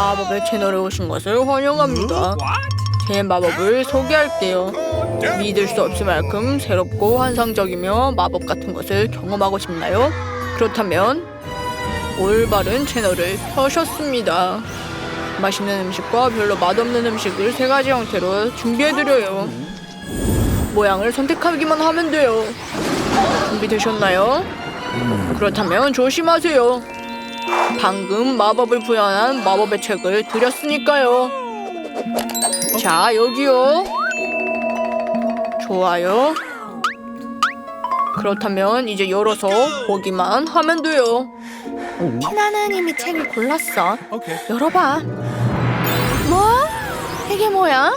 마법의 채널에 오신 것을 환영합니다. 제 마법을 소개할게요. 믿을 수 없을 만큼 새롭고 환상적이며 마법 같은 것을 경험하고 싶나요? 그렇다면 올바른 채널을 펴셨습니다. 맛있는 음식과 별로 맛없는 음식을 세 가지 형태로 준비해드려요. 모양을 선택하기만 하면 돼요. 준비되셨나요? 그렇다면 조심하세요. 방금 마법을 부여한 마법의 책을 드렸으니까요. 자, 여기요. 좋아요. 그렇다면 이제 열어서 보기만 하면 돼요. 티나는 이미 책을 골랐어. 열어봐. 뭐? 이게 뭐야?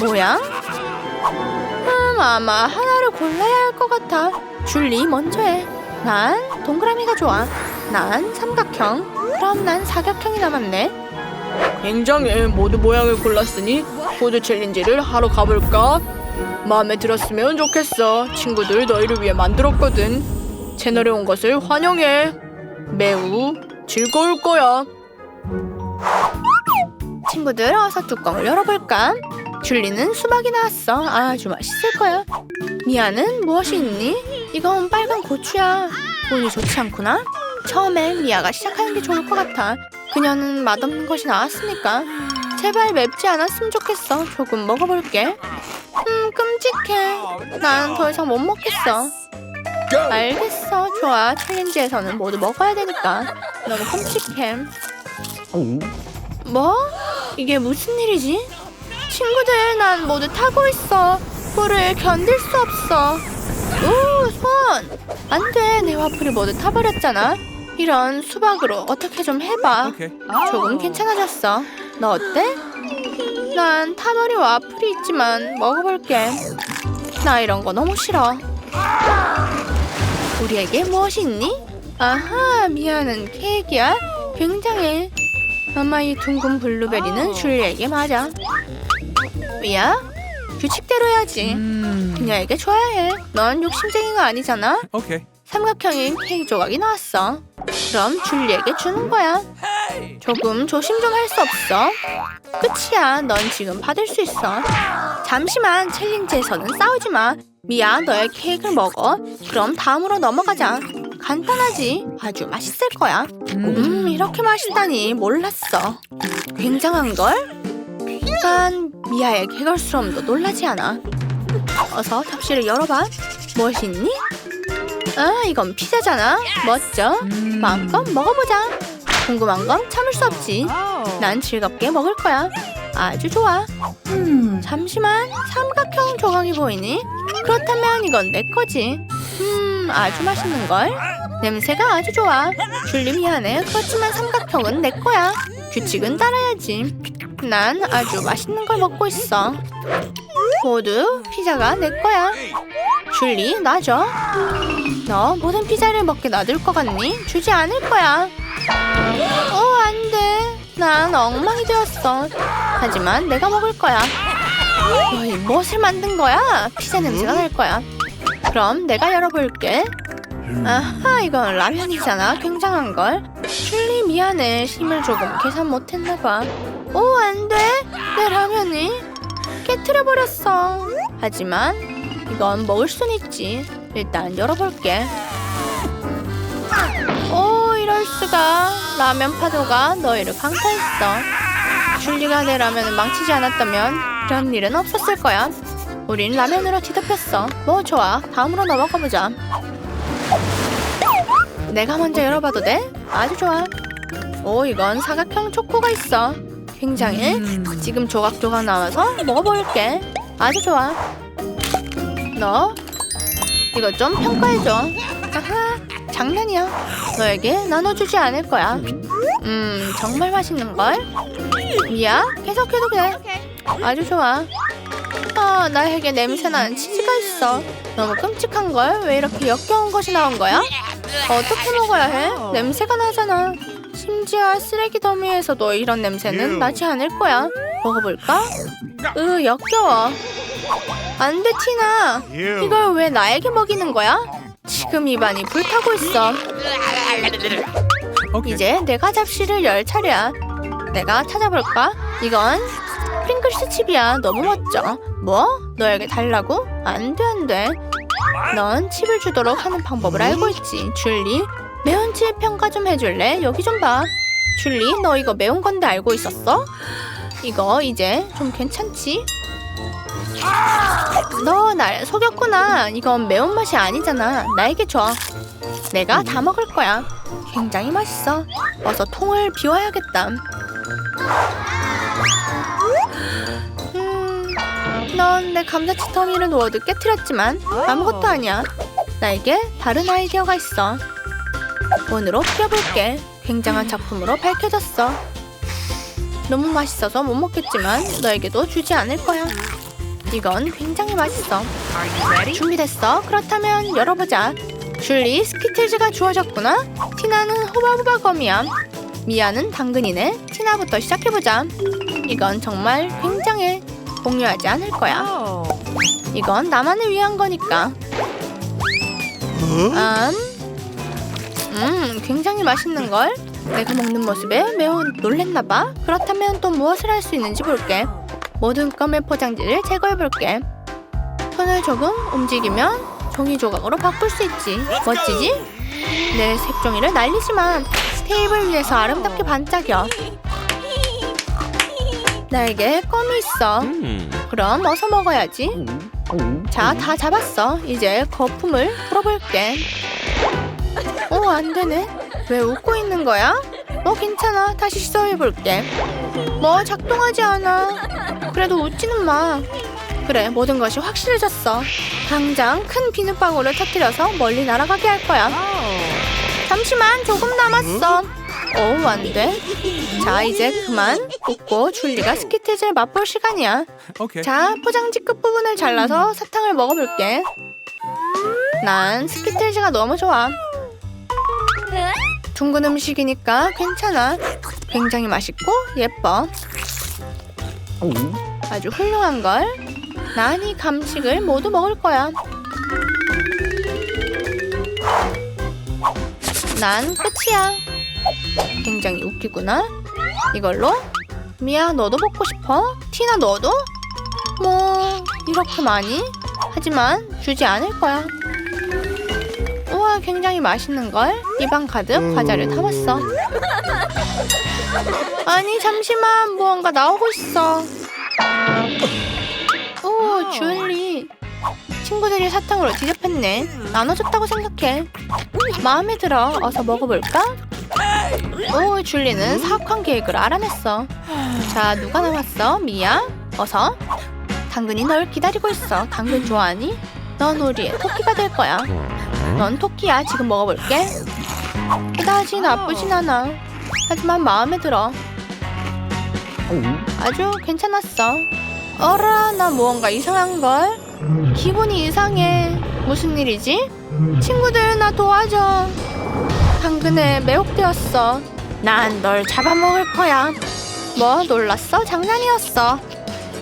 모양? 음, 아마 하나를 골라야 할 것 같아. 줄리 먼저 해. 난 동그라미가 좋아. 난 삼각형. 그럼 난 사각형이 남았네. 굉장해. 모두 모양을 골랐으니 포드 챌린지를 하러 가볼까? 마음에 들었으면 좋겠어. 친구들 너희를 위해 만들었거든. 채널에 온 것을 환영해. 매우 즐거울 거야. 친구들 어서 뚜껑을 열어볼까? 줄리는 수박이 나왔어. 아주 맛있을 거야. 미아는 무엇이 있니? 이건 빨간 고추야. 운이 좋지 않구나. 처음엔 미아가 시작하는 게 좋을 것 같아. 그녀는 맛없는 것이 나왔으니까. 제발 맵지 않았으면 좋겠어. 조금 먹어볼게. 음, 끔찍해. 난 더 이상 못 먹겠어. 알겠어. 좋아. 챌린지에서는 모두 먹어야 되니까. 너무 끔찍해. 뭐? 이게 무슨 일이지? 친구들, 난 모두 타고 있어. 불을 견딜 수 없어. 오, 손! 안 돼. 내 와플이 모두 타버렸잖아. 이런 수박으로 어떻게 좀 해봐. 조금 괜찮아졌어. 너 어때? 난 타버린 와플이 있지만 먹어볼게. 나 이런 거 너무 싫어. 우리에게 무엇이 있니? 아하, 미아는 케이크야? 굉장해. 아마 이 둥근 블루베리는 줄리에게 맞아. 미아, 규칙대로 해야지. 그녀에게 줘야 해. 넌 욕심쟁이가 아니잖아. Okay. 삼각형인 케이크 조각이 나왔어. 그럼 줄리에게 주는 거야. 조금 조심 좀 할 수 없어. 끝이야. 넌 지금 받을 수 있어. 잠시만 챌린지에서는 싸우지 마. 미야, 너의 케이크를 먹어. 그럼 다음으로 넘어가자. 간단하지. 아주 맛있을 거야. 음, 이렇게 맛있다니 몰랐어. 굉장한 걸? 난 미아의 개걸스러움도 놀라지 않아. 어서 접시를 열어봐. 무엇이 있니? 아, 이건 피자잖아. 멋져. 마음껏 먹어보자. 궁금한 건 참을 수 없지. 난 즐겁게 먹을 거야. 아주 좋아. 잠시만, 삼각형 조각이 보이니? 그렇다면 이건 내 거지. 음, 아주 맛있는 걸. 냄새가 아주 좋아. 줄리 미안해. 그렇지만 삼각형은 내 거야. 규칙은 따라야지. 난 아주 맛있는 걸 먹고 있어. 모두 피자가 내 거야. 줄리, 놔줘. 너 모든 피자를 먹게 놔둘 것 같니? 주지 않을 거야. 어, 안 돼. 난 엉망이 되었어. 하지만 내가 먹을 거야. 너희 무엇을 만든 거야? 피자 냄새가 날 거야. 그럼 내가 열어볼게. 아하, 이건 라면이잖아. 굉장한 걸. 줄리 미안해. 힘을 조금 계산 못했나 봐. 오, 안 돼. 내 라면이 깨트려 버렸어. 하지만 이건 먹을 순 있지. 일단 열어볼게. 오, 이럴 수가. 라면 파도가 너희를 강타했어. 줄리가 내 라면을 망치지 않았다면 이런 일은 없었을 거야. 우린 라면으로 뒤덮였어. 뭐 좋아. 다음으로 넘어가 보자. 내가 먼저 열어봐도 돼? 아주 좋아. 오, 이건 사각형 초코가 있어. 굉장해. 지금 조각조각 나와서 먹어볼게. 아주 좋아. 너 이거 좀 평가해줘. 하하, 장난이야. 너에게 나눠주지 않을 거야. 음, 정말 맛있는 걸. 미야, 계속해도 돼. 아주 좋아. 아, 나에게 냄새나는 치즈가 있어. 너무 끔찍한 걸. 왜 이렇게 역겨운 것이 나온 거야? 어떻게 먹어야 해? 냄새가 나잖아. 심지어 쓰레기 더미에서도 이런 냄새는 나지 않을 거야. 먹어볼까? 으, 역겨워. 안 돼, 티나. 이걸 왜 나에게 먹이는 거야? 지금 입안이 불타고 있어. 이제 내가 잡시를 열 차례야. 내가 찾아볼까? 이건 프링글스 칩이야. 너무 멋져. 뭐? 너에게 달라고? 안 돼, 안 돼. 넌 칩을 주도록 하는 방법을 알고 있지. 줄리, 매운 칩 평가 좀 해줄래? 여기 좀 봐. 줄리, 너 이거 매운 건데 알고 있었어? 이거 이제 좀 괜찮지? 너 날 속였구나. 이건 매운맛이 아니잖아. 나에게 줘. 내가 다 먹을 거야. 굉장히 맛있어. 어서 통을 비워야겠다. 음, 넌내 더미를 모두 깨뜨렸지만 아무것도 아니야. 나에게 다른 아이디어가 있어. 원으로 펴볼게. 굉장한 작품으로 밝혀졌어. 너무 맛있어서 못 먹겠지만 너에게도 주지 않을 거야. 이건 굉장히 맛있어. 준비됐어? 그렇다면 열어보자. 줄리 스키틀즈가 주어졌구나. 티나는 호바호바 검이야. 미아는 당근이네. 티나부터 시작해보자. 이건 정말 굉장해. 공유하지 않을 거야. 이건 나만을 위한 거니까. 음, 음, 굉장히 맛있는 걸. 내가 먹는 모습에 매우 놀랬나 봐. 그렇다면 또 무엇을 할 수 있는지 볼게. 모든 껌의 포장지를 제거해볼게. 손을 조금 움직이면 종이 조각으로 바꿀 수 있지. 멋지지? 내 색종이를 날리지만 테이블 위에서 아름답게 반짝여. 나에게 껌이 있어. 그럼 어서 먹어야지. 자, 다 잡았어. 이제 거품을 풀어볼게. 오, 안 되네. 왜 웃고 있는 거야? 어, 괜찮아. 다시 시도해볼게. 뭐, 작동하지 않아. 그래도 웃지는 마. 그래, 모든 것이 확실해졌어. 당장 큰 비눗방울을 터뜨려서 멀리 날아가게 할 거야. 잠시만, 조금 남았어. 오, 안 돼. 자, 이제 그만 웃고 줄리가 스키트즈를 맛볼 시간이야. 자, 포장지 끝부분을 잘라서 사탕을 먹어볼게. 난 스키틀즈가 너무 좋아. 둥근 음식이니까 괜찮아. 굉장히 맛있고 예뻐. 아주 훌륭한 걸. 난 이 감식을 모두 먹을 거야. 난 끝이야. 굉장히 웃기구나. 이걸로 미야 너도 먹고 싶어? 티나 너도? 뭐 이렇게 많이? 하지만 주지 않을 거야. 우와 굉장히 맛있는 걸. 입안 가득 과자를 담았어. 아니 잠시만 무언가 나오고 있어. 오 줄리. 친구들이 사탕으로 뒤집혔네. 나눠줬다고 생각해. 마음에 들어. 어서 먹어볼까? 오 줄리는 사악한 계획을 알아냈어. 자 누가 남았어? 미야? 어서. 당근이 널 기다리고 있어. 당근 좋아하니? 넌 우리의 토끼가 될 거야. 넌 토끼야. 지금 먹어볼게. 그다지 나쁘진 않아. 하지만 마음에 들어. 아주 괜찮았어. 어라, 나 무언가 이상한 걸. 기분이 이상해. 무슨 일이지? 친구들 나 도와줘. 당근에 매혹되었어. 난 널 잡아먹을 거야. 뭐 놀랐어? 장난이었어.